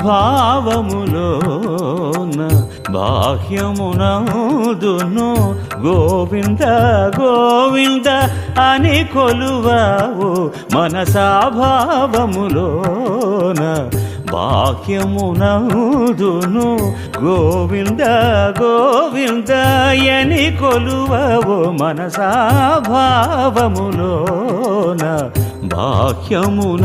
భావములోన బాహ్యమునందును గోవింద గోవింద అని కొలువావు మనసాభావములోన భావములోన గోవింద గోవింద అని కొలువవు మనసాభావములోన భావములోన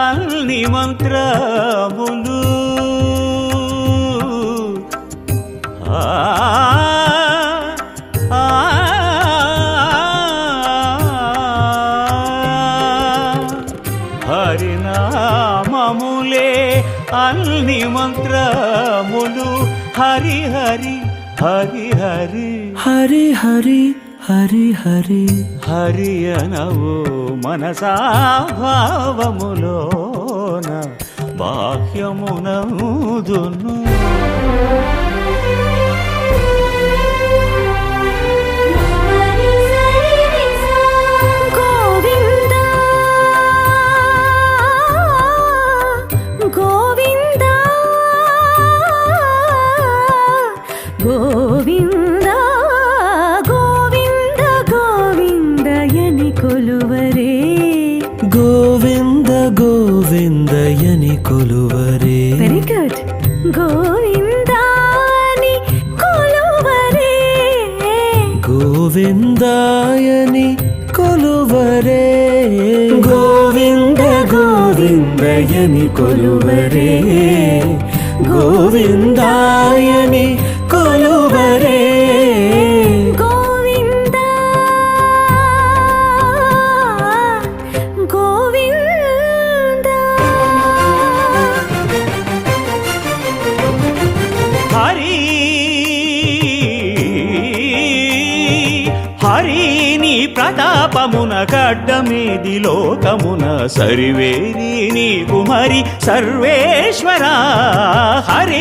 అన్ని మంత్రములు హరినామములే అన్ని మంత్రములు హరి హరి హరి హరి హరి హరి హరి హరి హరి అనవు మనసా భావములోన బాహ్యమునదును గోవింద గోవిందయని కొలువరే. వెరీ గుడ్ గోవిందాని కొలువరే. గోవిందాయని కొలువరే. గోవింద గోవిందయని కొలువరే. గోవిందాయని ప్రతాపమున గడ్డమేది లోకమున సరివేరి నీకు మరి సర్వేశ్వర హరి